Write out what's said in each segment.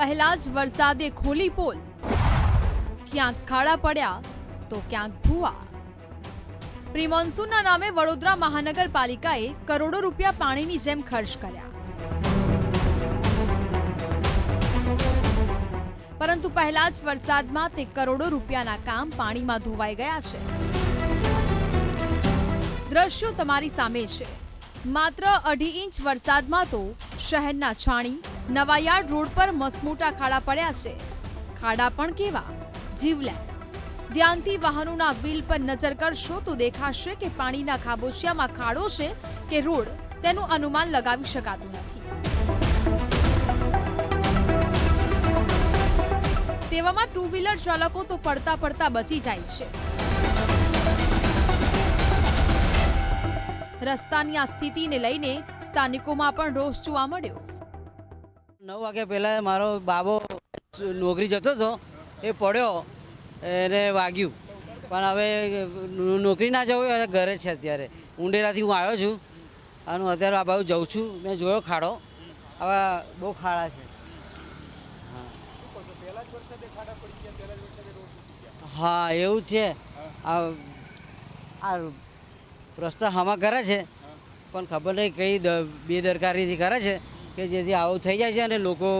પહેલા જ વરસાદે ખોલી પોલ. ક્યાંક ખાડા પડ્યા તો ક્યાંક ભૂવા. પ્રિમોન્સૂનના નામે વડોદરા મહાનગરપાલિકાએ કરોડો રૂપિયા પાણીની જેમ ખર્ચ કર્યા. પરંતુ પહેલા જ વરસાદમાં તે કરોડો રૂપિયાના કામ પાણીમાં ધોવાઈ ગયા છે. દ્રશ્યો તમારી સામે છે. માત્ર અઢી ઇંચ વરસાદમાં તો શહેરના છાણી, નવાયાર્ડ રોડ પર મસમોટા ખાડા પડ્યા છે. ખાડા પણ કેવા? જીવલેણ. ધ્યાનથી વાહનોના વ્હીલ પર નજર કરશો તો દેખાશે કે પાણીના ખાબોચિયામાં ખાડો છે કે રોડ, તેનું અનુમાન લગાવી શકાતું નથી. તેવામાં ટુ વ્હીલર ચાલકો તો પડતા પડતા બચી જાય છે. રસ્તાની આ સ્થિતિને લઈને સ્થાનિકોમાં પણ રોષ જોવા મળ્યો. નવ વાગ્યા પહેલાં મારો બાબો નોકરી જતો હતો, એ પડ્યો, એને વાગ્યું. પણ હવે નોકરી ના જવું એટલે ઘરે છે અત્યારે. ઉંડેરાથી હું આવ્યો છું, અને અત્યારે આ બાજુ જઉં છું. મેં જોયો ખાડો. હવે બહુ ખાડા છે. હા. એવું છે. આ રસ્તા હમા કરે છે. પણ ખબર નહીં કઈ બેદરકારીથી કરે છે કે જેથી આવું થઈ જાય છે અને લોકો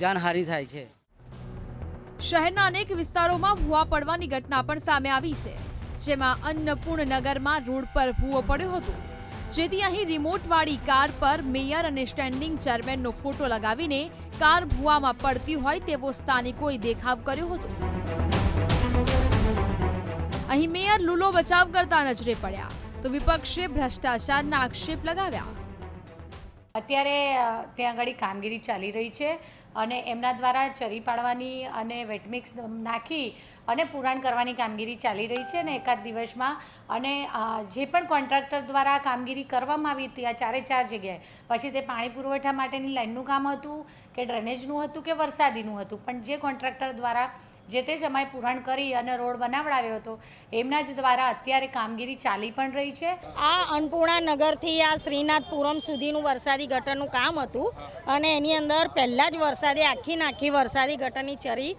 જાનહાનિ થાય છે. શહેરના અનેક વિસ્તારોમાં ભૂવા પડવાની ઘટના પણ સામે આવી છે. જેમાં અન્નપૂર્ણ નગરમાં રોડ પર ભૂવો પડ્યો હતો. જેથી અહીં રિમોટવાળી કાર પર મેયર અને સ્ટેન્ડિંગ ચેરમેનનો ફોટો લગાવીને કાર ભૂવામાં પડતી હોય તેવો સ્થાનિકોએ દેખાવ કર્યો હતો. અહીં મેયર લૂલો બચાવ કરતા નજરે પડ્યા. તો વિપક્ષે ભ્રષ્ટાચારના આક્ષેપ લગાવ્યા. અત્યારે ત્યાં આગળ કામગીરી ચાલી રહી છે. અને એમના દ્વારા ચરી પાડવાની અને વેટમિક્સ નાખી અને પુરાણ કરવાની કામગીરી ચાલી રહી છે અને એકાદ દિવસમાં. અને જે પણ કોન્ટ્રાક્ટર દ્વારા કામગીરી કરવામાં આવી હતી, આ ચારે ચાર જગ્યાએ. પછી તે પાણી પુરવઠા માટેની લાઇનનું કામ હતું કે ડ્રેનેજનું હતું કે વરસાદીનું હતું. પણ જે કોન્ટ્રાક્ટર દ્વારા જે તે સમયે પુરાણ કરી અને રોડ બનાવડાવ્યો હતો, એમના જ દ્વારા અત્યારે કામગીરી ચાલી પણ રહી છે. આ અન્નપૂર્ણા નગરથી આ શ્રીનાથપુરમ સુધીનું વરસાદી ગટરનું કામ હતું. અને એની અંદર પહેલાં જ વરસાદે આખી નાખી વરસાદી ગટરની ચરી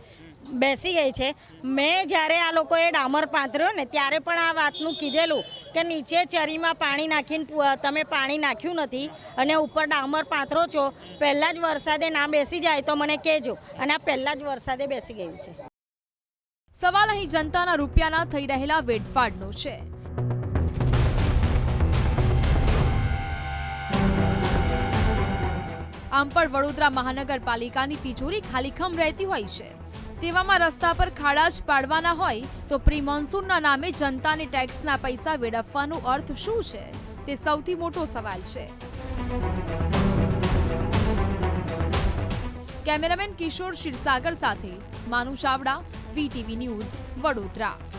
બેસી ગઈ છે. મેં જ્યારે આ લોકોએ ડામર પાથર્યો ને, ત્યારે પણ આ વાતનું કીધેલું કે નીચે ચરીમાં પાણી નાખીને તમે પાણી નાખ્યું નથી અને ઉપર ડામર પાથરો છો, પહેલાં જ વરસાદે ના બેસી જાય તો મને કહેજો. અને આ પહેલાં જ વરસાદે બેસી ગયું છે. સવાલ અહીં જનતાના રૂપિયાના થઈ રહેલા વેડફાડનો છે. આમ પણ વડોદરા મહાનગરપાલિકાની તિજોરી ખાલીખમ રહેતી હોય છે. તેવામાં રસ્તા પર ખાડા જ પાડવાના હોય તો પ્રી મોન્સૂનના નામે જનતાને ટેક્સના પૈસા વેડફવાનો અર્થ શું છે? તે સૌથી મોટો સવાલ છે. કેમેરામેન કિશોર ક્ષીરસાગર સાથે માનુ ચાવડા વીટીવી ન્યૂઝ, વડોદરા.